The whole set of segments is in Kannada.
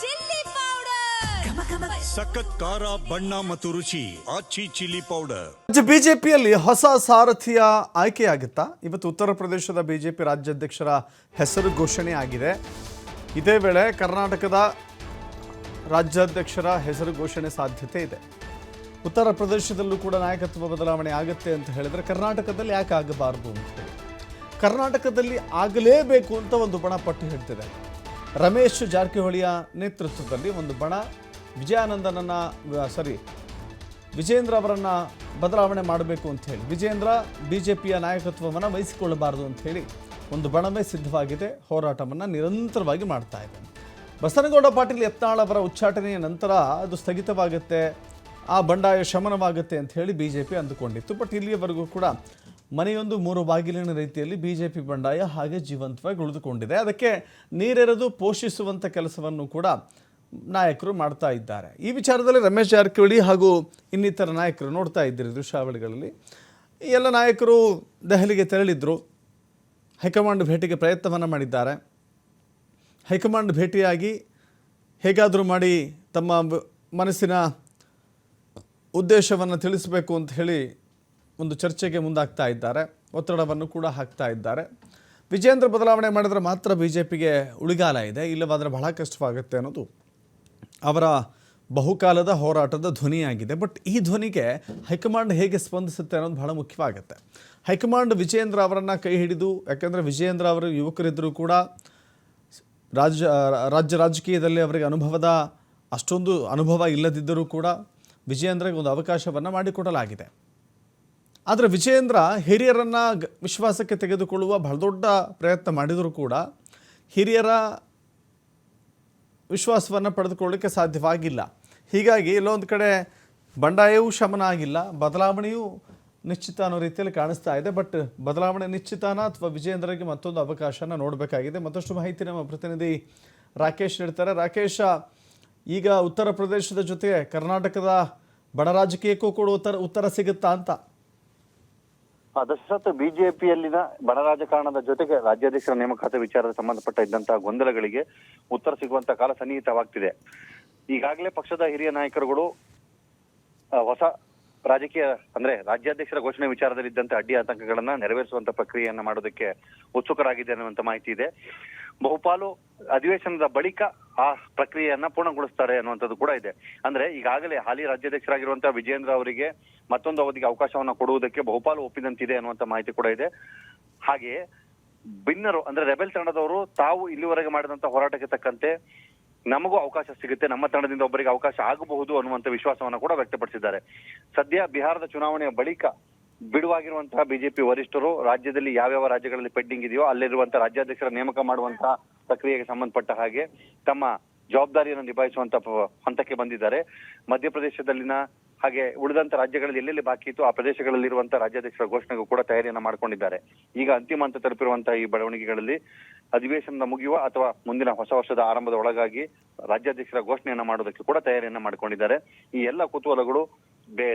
Chilli powder. ಸಖತ್ ಖಾರ ಬಣ್ಣ ಮತ್ತು ರುಚಿ ಆಚಿ ಚಿಲ್ಲಿ ಪೌಡರ್. ರಾಜ್ಯ ಬಿಜೆಪಿಯಲ್ಲಿ ಹೊಸ ಸಾರಥಿಯ ಆಯ್ಕೆಯಾಗುತ್ತಾ? ಇವತ್ತು ಉತ್ತರ ಪ್ರದೇಶದ ಬಿಜೆಪಿ ರಾಜ್ಯಾಧ್ಯಕ್ಷರ ಹೆಸರು ಘೋಷಣೆ ಆಗಿದೆ. ಇದೇ ವೇಳೆ ಕರ್ನಾಟಕದ ರಾಜ್ಯಾಧ್ಯಕ್ಷರ ಹೆಸರು ಘೋಷಣೆ ಸಾಧ್ಯತೆ ಇದೆ. ಉತ್ತರ ಪ್ರದೇಶದಲ್ಲೂ ಕೂಡ ನಾಯಕತ್ವ ಬದಲಾವಣೆ ಆಗುತ್ತೆ ಅಂತ ಹೇಳಿದ್ರೆ ಕರ್ನಾಟಕದಲ್ಲಿ ಯಾಕೆ ಆಗಬಾರ್ದು ಅಂತ ಹೇಳಿ. ಕರ್ನಾಟಕದಲ್ಲಿ ಆಗಲೇಬೇಕು ಅಂತ ಒಂದು ಬಣ ಪಟ್ಟು ಹೇಳ್ತಿದೆ ರಮೇಶ್ ಜಾರಕಿಹೊಳಿಯ ನೇತೃತ್ವದಲ್ಲಿ ಒಂದು ಬಣ. ವಿಜಯಾನಂದನನ್ನು ಸಾರಿ, ವಿಜೇಂದ್ರ ಅವರನ್ನು ಬದಲಾವಣೆ ಮಾಡಬೇಕು ಅಂತ ಹೇಳಿ, ವಿಜೇಂದ್ರ ಪಿಯ ನಾಯಕತ್ವವನ್ನು ವಹಿಸಿಕೊಳ್ಳಬಾರದು ಅಂತ ಹೇಳಿ ಒಂದು ಬಣವೇ ಸಿದ್ಧವಾಗಿದೆ, ಹೋರಾಟವನ್ನು ನಿರಂತರವಾಗಿ ಮಾಡ್ತಾ ಇದೆ. ಬಸನಗೌಡ ಪಾಟೀಲ್ ಯತ್ನಾಳ್ ಅವರ ಉಚ್ಚಾಟನೆಯ ನಂತರ ಅದು ಸ್ಥಗಿತವಾಗುತ್ತೆ, ಆ ಬಂಡಾಯ ಶಮನವಾಗುತ್ತೆ ಅಂತ ಹೇಳಿ ಬಿ ಜೆ ಪಿ ಅಂದುಕೊಂಡಿತ್ತು. ಬಟ್ ಇಲ್ಲಿಯವರೆಗೂ ಕೂಡ ಮನೆಯೊಂದು ಮೂರು ಬಾಗಿಲಿನ ರೀತಿಯಲ್ಲಿ ಬಿಜೆಪಿ ಬಂಡಾಯ ಹಾಗೆ ಜೀವಂತವಾಗಿ ಉಳಿದುಕೊಂಡಿದೆ. ಅದಕ್ಕೆ ನೀರೆರೆದು ಪೋಷಿಸುವಂಥ ಕೆಲಸವನ್ನು ಕೂಡ ನಾಯಕರು ಮಾಡ್ತಾ ಇದ್ದಾರೆ. ಈ ವಿಚಾರದಲ್ಲಿ ರಮೇಶ್ ಜಾರಕಿಹೊಳಿ ಹಾಗೂ ಇನ್ನಿತರ ನಾಯಕರು ನೋಡ್ತಾ ಇದ್ದೀರಿ ದೃಶ್ಯಾವಳಿಗಳಲ್ಲಿ. ಎಲ್ಲ ನಾಯಕರು ದೆಹಲಿಗೆ ತೆರಳಿದ್ರು. ಹೈಕಮಾಂಡ್ ಭೇಟಿಗೆ ಪ್ರಯತ್ನವನ್ನು ಮಾಡಿದ್ದಾರೆ. ಹೈಕಮಾಂಡ್ ಭೇಟಿಯಾಗಿ ಹೇಗಾದರೂ ಮಾಡಿ ತಮ್ಮ ಮನಸ್ಸಿನ ಉದ್ದೇಶವನ್ನು ತಿಳಿಸಬೇಕು ಅಂತ ಹೇಳಿ ಒಂದು ಚರ್ಚೆಗೆ ಮುಂದಾಗ್ತಾ ಇದ್ದಾರೆ. ಒತ್ತಡವನ್ನು ಕೂಡ ಹಾಕ್ತಾ ಇದ್ದಾರೆ. ವಿಜೇಂದ್ರ ಬದಲಾವಣೆ ಮಾಡಿದರೆ ಮಾತ್ರ ಬಿ ಜೆ ಪಿಗೆ ಉಳಿಗಾಲ ಇದೆ. ಇಲ್ಲವಾದರೆ ಬಹಳ ಕಷ್ಟವಾಗುತ್ತೆ ಅನ್ನೋದು ಅವರ ಬಹುಕಾಲದ ಹೋರಾಟದ ಧ್ವನಿಯಾಗಿದೆ. ಬಟ್ ಈ ಧ್ವನಿಗೆ ಹೈಕಮಾಂಡ್ ಹೇಗೆ ಸ್ಪಂದಿಸುತ್ತೆ ಅನ್ನೋದು ಬಹಳ ಮುಖ್ಯವಾಗುತ್ತೆ. ಹೈಕಮಾಂಡ್ ವಿಜಯೇಂದ್ರ ಅವರನ್ನು ಕೈ ಹಿಡಿದು, ಯಾಕೆಂದರೆ ವಿಜಯೇಂದ್ರ ಅವರು ಯುವಕರಿದ್ದರೂ ಕೂಡ ರಾಜ್ಯ ರಾಜ್ಯ ರಾಜಕೀಯದಲ್ಲಿ ಅವರಿಗೆ ಅನುಭವದ ಅಷ್ಟೊಂದು ಅನುಭವ ಇಲ್ಲದಿದ್ದರೂ ಕೂಡ ವಿಜಯೇಂದ್ರಗೆ ಒಂದು ಅವಕಾಶವನ್ನು ಮಾಡಿಕೊಡಲಾಗಿದೆ. ಆದರೆ ವಿಜಯೇಂದ್ರ ಹಿರಿಯರನ್ನು ವಿಶ್ವಾಸಕ್ಕೆ ತೆಗೆದುಕೊಳ್ಳುವ ಬಹಳ ದೊಡ್ಡ ಪ್ರಯತ್ನ ಮಾಡಿದರೂ ಕೂಡ ಹಿರಿಯರ ವಿಶ್ವಾಸವನ್ನು ಪಡೆದುಕೊಳ್ಳಲಿಕ್ಕೆ ಸಾಧ್ಯವಾಗಿಲ್ಲ. ಹೀಗಾಗಿ ಇಲ್ಲೊಂದು ಕಡೆ ಬಂಡಾಯವೂ ಶಮನ ಆಗಿಲ್ಲ, ಬದಲಾವಣೆಯೂ ನಿಶ್ಚಿತ ಅನ್ನೋ ರೀತಿಯಲ್ಲಿ ಕಾಣಿಸ್ತಾ ಇದೆ. ಬಟ್ ಬದಲಾವಣೆ ನಿಶ್ಚಿತನ ಅಥವಾ ವಿಜಯೇಂದ್ರಗೆ ಮತ್ತೊಂದು ಅವಕಾಶನ ನೋಡಬೇಕಾಗಿದೆ. ಮತ್ತಷ್ಟು ಮಾಹಿತಿ ನಮ್ಮ ಪ್ರತಿನಿಧಿ ರಾಕೇಶ್ ನೀಡ್ತಾರೆ. ರಾಕೇಶ, ಈಗ ಉತ್ತರ ಪ್ರದೇಶದ ಜೊತೆಗೆ ಕರ್ನಾಟಕದ ಬಡ ರಾಜಕೀಯಕ್ಕೂ ಕೂಡ ಉತ್ತರ ಉತ್ತರ ಸಿಗುತ್ತಾ ಅಂತ? ದಶರಥ ಬಿಜೆಪಿಯಲ್ಲಿನ ಬಡ ರಾಜಕಾರಣದ ಜೊತೆಗೆ ರಾಜ್ಯಾಧ್ಯಕ್ಷರ ನೇಮಕಾತಿ ವಿಚಾರದ ಸಂಬಂಧಪಟ್ಟ ಇದ್ದಂತಹ ಗೊಂದಲಗಳಿಗೆ ಉತ್ತರ ಸಿಗುವಂತ ಕಾಲ ಸನ್ನಿಹಿತವಾಗ್ತಿದೆ. ಈಗಾಗಲೇ ಪಕ್ಷದ ಹಿರಿಯ ನಾಯಕರುಗಳು ಹೊಸ ರಾಜಕೀಯ, ಅಂದ್ರೆ ರಾಜ್ಯಾಧ್ಯಕ್ಷರ ಘೋಷಣೆ ವಿಚಾರದಲ್ಲಿ ಇದ್ದಂತ ಅಡ್ಡಿ ಆತಂಕಗಳನ್ನ ನೆರವೇರಿಸುವಂತ ಪ್ರಕ್ರಿಯೆಯನ್ನ ಮಾಡೋದಕ್ಕೆ ಉತ್ಸುಕರಾಗಿದೆ ಅನ್ನುವಂತ ಮಾಹಿತಿ ಇದೆ. ಬಹುಪಾಲು ಅಧಿವೇಶನದ ಬಳಿಕ ಆ ಪ್ರಕ್ರಿಯೆಯನ್ನ ಪೂರ್ಣಗೊಳಿಸ್ತಾರೆ ಅನ್ನುವಂಥದ್ದು ಕೂಡ ಇದೆ. ಅಂದ್ರೆ ಈಗಾಗಲೇ ಹಾಲಿ ರಾಜ್ಯಾಧ್ಯಕ್ಷರಾಗಿರುವಂತಹ ವಿಜೇಂದ್ರ ಅವರಿಗೆ ಮತ್ತೊಂದು ಅವಧಿಗೆ ಅವಕಾಶವನ್ನ ಕೊಡುವುದಕ್ಕೆ ಬಹುಪಾಲು ಒಪ್ಪಿದಂತಿದೆ ಅನ್ನುವಂತ ಮಾಹಿತಿ ಕೂಡ ಇದೆ. ಹಾಗೆಯೇ, ಭಿನ್ನರು, ಅಂದ್ರೆ ರೆಬೆಲ್ ತಂಡದವರು ತಾವು ಇಲ್ಲಿವರೆಗೆ ಮಾಡಿದಂತ ಹೋರಾಟಕ್ಕೆ ತಕ್ಕಂತೆ ನಮಗೂ ಅವಕಾಶ ಸಿಗುತ್ತೆ, ನಮ್ಮ ತಂಡದಿಂದ ಒಬ್ಬರಿಗೆ ಅವಕಾಶ ಆಗಬಹುದು ಅನ್ನುವಂತ ವಿಶ್ವಾಸವನ್ನ ಕೂಡ ವ್ಯಕ್ತಪಡಿಸಿದ್ದಾರೆ. ಸದ್ಯ ಬಿಹಾರದ ಚುನಾವಣೆಯ ಬಳಿಕ ಬಿಡುವಾಗಿರುವಂತಹ ಬಿಜೆಪಿ ವರಿಷ್ಠರು ರಾಜ್ಯದಲ್ಲಿ ಯಾವ್ಯಾವ ರಾಜ್ಯಗಳಲ್ಲಿ ಪೆಂಡಿಂಗ್ ಇದೆಯೋ ಅಲ್ಲಿರುವಂತಹ ರಾಜ್ಯಾಧ್ಯಕ್ಷರ ನೇಮಕ ಮಾಡುವಂತಹ ಪ್ರಕ್ರಿಯೆಗೆ ಸಂಬಂಧಪಟ್ಟ ಹಾಗೆ ತಮ್ಮ ಜವಾಬ್ದಾರಿಯನ್ನು ನಿಭಾಯಿಸುವಂತ ಹಂತಕ್ಕೆ ಬಂದಿದ್ದಾರೆ. ಮಧ್ಯಪ್ರದೇಶದಲ್ಲಿನ ಹಾಗೆ ಉಳಿದಂತ ರಾಜ್ಯಗಳಲ್ಲಿ ಎಲ್ಲೆಲ್ಲಿ ಬಾಕಿ ಇತ್ತು ಆ ಪ್ರದೇಶಗಳಲ್ಲಿರುವಂತಹ ರಾಜ್ಯಾಧ್ಯಕ್ಷರ ಘೋಷಣೆಗೂ ಕೂಡ ತಯಾರಿಯನ್ನ ಮಾಡ್ಕೊಂಡಿದ್ದಾರೆ. ಈಗ ಅಂತಿಮ ಹಂತ ತಲುಪಿರುವಂತಹ ಈ ಬೆಳವಣಿಗೆಗಳಲ್ಲಿ ಅಧಿವೇಶನದ ಮುಗಿಯುವ ಅಥವಾ ಮುಂದಿನ ಹೊಸ ವರ್ಷದ ಆರಂಭದ ಒಳಗಾಗಿ ರಾಜ್ಯಾಧ್ಯಕ್ಷರ ಘೋಷಣೆಯನ್ನ ಮಾಡೋದಕ್ಕೆ ಕೂಡ ತಯಾರಿಯನ್ನ ಮಾಡಿಕೊಂಡಿದ್ದಾರೆ. ಈ ಎಲ್ಲ ಕುತೂಹಲಗಳು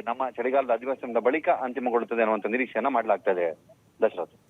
ನಮ್ಮ ಚಳಿಗಾಲದ ಅಧಿವೇಶನದ ಬಳಿಕ ಅಂತಿಮಗೊಳ್ಳುತ್ತದೆ ಅನ್ನುವಂತ ನಿರೀಕ್ಷೆಯನ್ನ ಮಾಡಲಾಗ್ತಾ ಇದೆ. ದಶರಥ್.